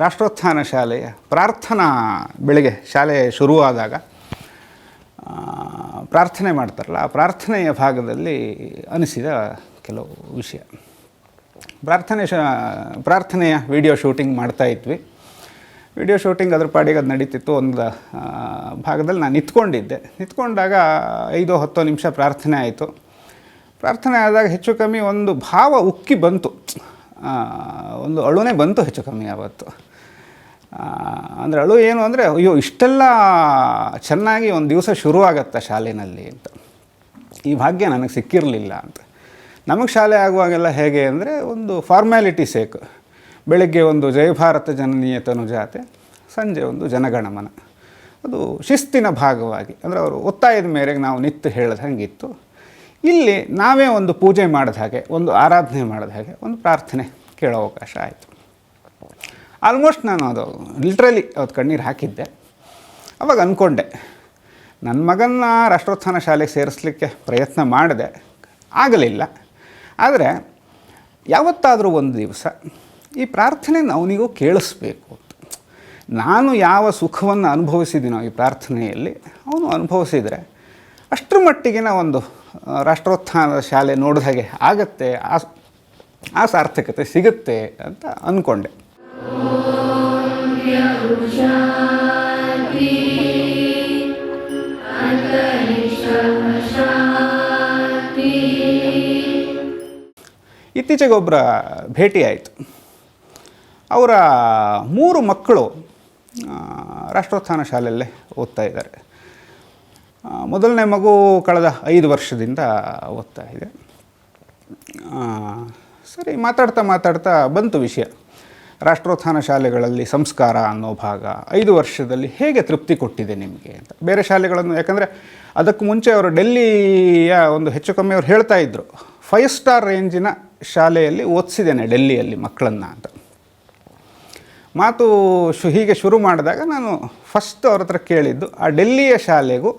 ರಾಷ್ಟ್ರೋತ್ಥಾನ ಶಾಲೆಯ ಪ್ರಾರ್ಥನಾ ಬೆಳಗ್ಗೆ ಶಾಲೆ ಶುರುವಾದಾಗ ಪ್ರಾರ್ಥನೆ ಮಾಡ್ತಾರಲ್ಲ, ಆ ಪ್ರಾರ್ಥನೆಯ ಭಾಗದಲ್ಲಿ ಅನಿಸಿದ ಕೆಲವು ವಿಷಯ. ಪ್ರಾರ್ಥನೆ ಶ, ಪ್ರಾರ್ಥನೆಯ ವಿಡಿಯೋ ಶೂಟಿಂಗ್ ಮಾಡ್ತಾ ಇದ್ವಿ. ವಿಡಿಯೋ ಶೂಟಿಂಗ್ ಅದ್ರ ಪಾಡಿಗೆ ಅದು ನಡೀತಿತ್ತು. ಒಂದು ಭಾಗದಲ್ಲಿ ನಾನು ನಿಂತ್ಕೊಂಡಿದ್ದೆ. ನಿಂತ್ಕೊಂಡಾಗ ಐದು ಹತ್ತು ನಿಮಿಷ ಪ್ರಾರ್ಥನೆ ಆಯಿತು. ಪ್ರಾರ್ಥನೆ ಆದಾಗ ಹೆಚ್ಚು ಕಮ್ಮಿ ಒಂದು ಭಾವ ಉಕ್ಕಿ ಬಂತು. ಒಂದು ಅಳುನೇ ಬಂತು ಹೆಚ್ಚು ಕಮ್ಮಿ ಆವತ್ತು ಅಂದರೆ ಅಳು ಏನು ಅಂದರೆ, ಅಯ್ಯೋ, ಇಷ್ಟೆಲ್ಲ ಚೆನ್ನಾಗಿ ಒಂದು ದಿವಸ ಶುರುವಾಗತ್ತೆ ಶಾಲೆಯಲ್ಲಿ ಅಂತ. ಈ ಭಾಗ್ಯ ನನಗೆ ಸಿಕ್ಕಿರಲಿಲ್ಲ ಅಂತ. ನಮಗೆ ಶಾಲೆ ಆಗುವಾಗೆಲ್ಲ ಹೇಗೆ ಅಂದರೆ, ಒಂದು ಫಾರ್ಮ್ಯಾಲಿಟಿ ಸೇಕ್ ಬೆಳಗ್ಗೆ ಒಂದು ಜಯಭಾರತ ಜನನೀಯತನು ತನುಜಾತೆ ಸಂಜೆ ಒಂದು ಜನಗಣಮನ. ಅದು ಶಿಸ್ತಿನ ಭಾಗವಾಗಿ. ಅಂದರೆ ಅವರು ಒತ್ತಾಯದ ಮೇರೆಗೆ ನಾವು ನಿತ್ತು ಹೇಳ್ದ ಹಂಗಿತ್ತು. ಇಲ್ಲಿ ನಾವೇ ಒಂದು ಪೂಜೆ ಮಾಡಿದ ಹಾಗೆ, ಒಂದು ಆರಾಧನೆ ಮಾಡಿದ ಹಾಗೆ, ಒಂದು ಪ್ರಾರ್ಥನೆ ಕೇಳೋ ಅವಕಾಶ ಆಯಿತು. ಆಲ್ಮೋಸ್ಟ್ ನಾನು ಅದು ಲಿಟ್ರಲಿ ಅವತ್ತು ಕಣ್ಣೀರು ಹಾಕಿದ್ದೆ. ಅವಾಗ ಅಂದ್ಕೊಂಡೆ ನನ್ನ ಮಗನ್ನ ರಾಷ್ಟ್ರೋತ್ಥಾನ ಶಾಲೆಗೆ ಸೇರಿಸ್ಲಿಕ್ಕೆ ಪ್ರಯತ್ನ ಮಾಡಿದೆ, ಆಗಲಿಲ್ಲ. ಆದರೆ ಯಾವತ್ತಾದರೂ ಒಂದು ದಿವಸ ಈ ಪ್ರಾರ್ಥನೆ ಅವನಿಗೂ ಕೇಳಿಸ್ಬೇಕು ನಾನು ಯಾವ ಸುಖವನ್ನು ಅನುಭವಿಸಿದ್ದೀನೋ ಈ ಪ್ರಾರ್ಥನೆಯಲ್ಲಿ ಅವನು ಅನುಭವಿಸಿದರೆ ಅಷ್ಟರ ಮಟ್ಟಿಗಿನ ಒಂದು ರಾಷ್ಟ್ರೋತ್ಥಾನದ ಶಾಲೆ ನೋಡಿದ ಹಾಗೆ ಆಗತ್ತೆ, ಆ ಆ ಸಾರ್ಥಕತೆ ಸಿಗುತ್ತೆ ಅಂತ ಅಂದ್ಕೊಂಡೆ ಇತ್ತೀಚೆಗೆ ಒಬ್ಬರ ಭೇಟಿ ಆಯಿತು. ಅವರ ಮೂರು ಮಕ್ಕಳು ರಾಷ್ಟ್ರೋತ್ಥಾನ ಶಾಲೆಯಲ್ಲೇ ಓದ್ತಾ ಇದ್ದಾರೆ. ಮೊದಲನೇ ಮಗು ಕಳೆದ ಐದು ವರ್ಷದಿಂದ ಓದ್ತಾ ಇದೆ. ಸರಿ, ಮಾತಾಡ್ತಾ ಮಾತಾಡ್ತಾ ಬಂತು ವಿಷಯ. ರಾಷ್ಟ್ರೋತ್ಥಾನ ಶಾಲೆಗಳಲ್ಲಿ ಸಂಸ್ಕಾರ ಅನ್ನೋ ಭಾಗ ಐದು ವರ್ಷದಲ್ಲಿ ಹೇಗೆ ತೃಪ್ತಿ ಕೊಟ್ಟಿದೆ ನಿಮಗೆ ಅಂತ? ಬೇರೆ ಶಾಲೆಗಳನ್ನು ಯಾಕಂದರೆ ಅದಕ್ಕೂ ಮುಂಚೆ ಅವರು ಡೆಲ್ಲಿಯ ಒಂದು ಹೆಚ್ಚು ಕಮ್ಮಿ ಅವ್ರು ಹೇಳ್ತಾ ಇದ್ದರು ಫೈವ್ ಸ್ಟಾರ್ ರೇಂಜಿನ ಶಾಲೆಯಲ್ಲಿ ಓದಿಸಿದ್ದೇನೆ ಡೆಲ್ಲಿಯಲ್ಲಿ ಮಕ್ಕಳನ್ನು ಅಂತ. ಮಾತು ಶು, ಹೀಗೆ ಶುರು ಮಾಡಿದಾಗ ನಾನು ಫಸ್ಟ್ ಅವ್ರ ಹತ್ರ ಕೇಳಿದ್ದು, ಆ ಡೆಲ್ಲಿಯ ಶಾಲೆಗೂ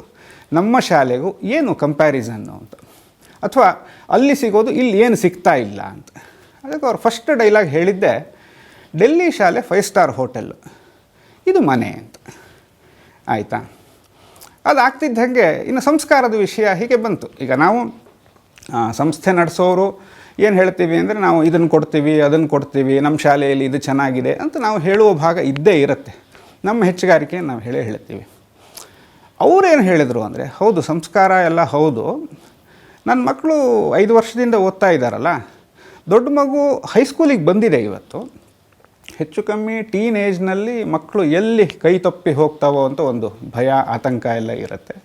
ನಮ್ಮ ಶಾಲೆಗೂ ಏನು ಕಂಪ್ಯಾರಿಸನ್ನು ಅಂತ? ಅಥವಾ ಅಲ್ಲಿ ಸಿಗೋದು ಇಲ್ಲಿ ಏನು ಸಿಗ್ತಾ ಇಲ್ಲ ಅಂತ? ಅದಕ್ಕೆ ಅವ್ರು ಫಸ್ಟ್ ಡೈಲಾಗ್ ಹೇಳಿದ್ದೆ ಡೆಲ್ಲಿ ಶಾಲೆ ಫೈವ್ ಸ್ಟಾರ್ ಹೋಟೆಲ್. ಇದು ಮನೆ ಅಂತ. ಆಯಿತಾ? ಅದು ಆಗ್ತಿದ್ದಂಗೆ ಇನ್ನು ಸಂಸ್ಕಾರದ ವಿಷಯ ಹೀಗೆ ಬಂತು. ಈಗ ನಾವು ಸಂಸ್ಥೆ ನಡೆಸೋರು ಏನು ಹೇಳ್ತೀವಿ ಅಂದರೆ ನಾವು ಇದನ್ನು ಕೊಡ್ತೀವಿ ಅದನ್ನು ಕೊಡ್ತೀವಿ ನಮ್ಮ ಶಾಲೆಯಲ್ಲಿ ಇದು ಚೆನ್ನಾಗಿದೆ ಅಂತ ನಾವು ಹೇಳುವ ಭಾಗ ಇದ್ದೇ ಇರುತ್ತೆ. ನಮ್ಮ ಹೆಚ್ಚುಗಾರಿಕೆ ನಾವು ಹೇಳೇ ಹೇಳ್ತೀವಿ. ಅವರೇನು ಹೇಳಿದರು ಅಂದರೆ, ಹೌದು, ಸಂಸ್ಕಾರ ಎಲ್ಲ ಹೌದು. ನನ್ನ ಮಕ್ಕಳು ಐದು ವರ್ಷದಿಂದ ಓದ್ತಾ ಇದ್ದಾರಲ್ಲ. ದೊಡ್ಡ ಮಗು ಹೈಸ್ಕೂಲಿಗೆ ಬಂದಿದೆ ಇವತ್ತು. ಹೆಚ್ಚು ಕಮ್ಮಿ ಟೀನ್ ಏಜ್ನಲ್ಲಿ ಮಕ್ಕಳು ಎಲ್ಲಿ ಕೈ ತಪ್ಪಿ ಹೋಗ್ತಾವೋ ಅಂತ ಒಂದು ಭಯ, ಆತಂಕ ಎಲ್ಲ ಇರುತ್ತೆ.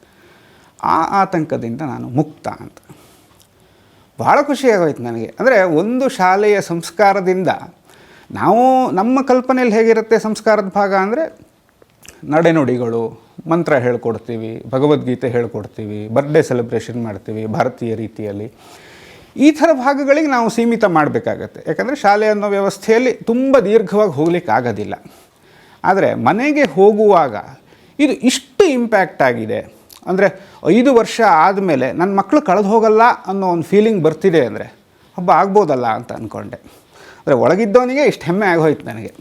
ಆ ಆತಂಕದಿಂದ ನಾನು ಮುಕ್ತ ಅಂತ. ಭಾಳ ಖುಷಿಯಾಗೋಯ್ತು ನನಗೆ. ಅಂದರೆ ಒಂದು ಶಾಲೆಯ ಸಂಸ್ಕಾರದಿಂದ ನಾವು ನಮ್ಮ ಕಲ್ಪನೆಯಲ್ಲಿ ಹೇಗಿರುತ್ತೆ ಸಂಸ್ಕಾರದ ಭಾಗ ಅಂದರೆ ನಡೆನುಡಿಗಳು, ಮಂತ್ರ ಹೇಳ್ಕೊಡ್ತೀವಿ, ಭಗವದ್ಗೀತೆ ಹೇಳ್ಕೊಡ್ತೀವಿ ಬರ್ಡೇ ಸೆಲೆಬ್ರೇಷನ್ ಮಾಡ್ತೀವಿ ಭಾರತೀಯ ರೀತಿಯಲ್ಲಿ. ಈ ಥರ ಭಾಗಗಳಿಗೆ ನಾವು ಸೀಮಿತ ಮಾಡಬೇಕಾಗತ್ತೆ. ಯಾಕಂದರೆ ಶಾಲೆ ಅನ್ನೋ ವ್ಯವಸ್ಥೆಯಲ್ಲಿ ತುಂಬ ದೀರ್ಘವಾಗಿ ಹೋಗ್ಲಿಕ್ಕೆ ಆಗೋದಿಲ್ಲ ಆದರೆ ಮನೆಗೆ ಹೋಗುವಾಗ ಇದು ಇಷ್ಟು ಇಂಪ್ಯಾಕ್ಟ್ ಆಗಿದೆ. ಅಂದರೆ ಐದು ವರ್ಷ ಆದಮೇಲೆ ನನ್ನ ಮಕ್ಕಳು ಕಳೆದು ಹೋಗಲ್ಲ ಅನ್ನೋ ಒಂದು ಫೀಲಿಂಗ್ ಬರ್ತಿದೆ ಅಂದರೆ, ಹಬ್ಬ ಆಗ್ಬೋದಲ್ಲ? ಅಂತ ಅಂದ್ಕೊಂಡೆ ಅಂದರೆ ಒಳಗಿದ್ದವನಿಗೆ ಇಷ್ಟು ಹೆಮ್ಮೆ ಆಗೋಯ್ತು ನನಗೆ.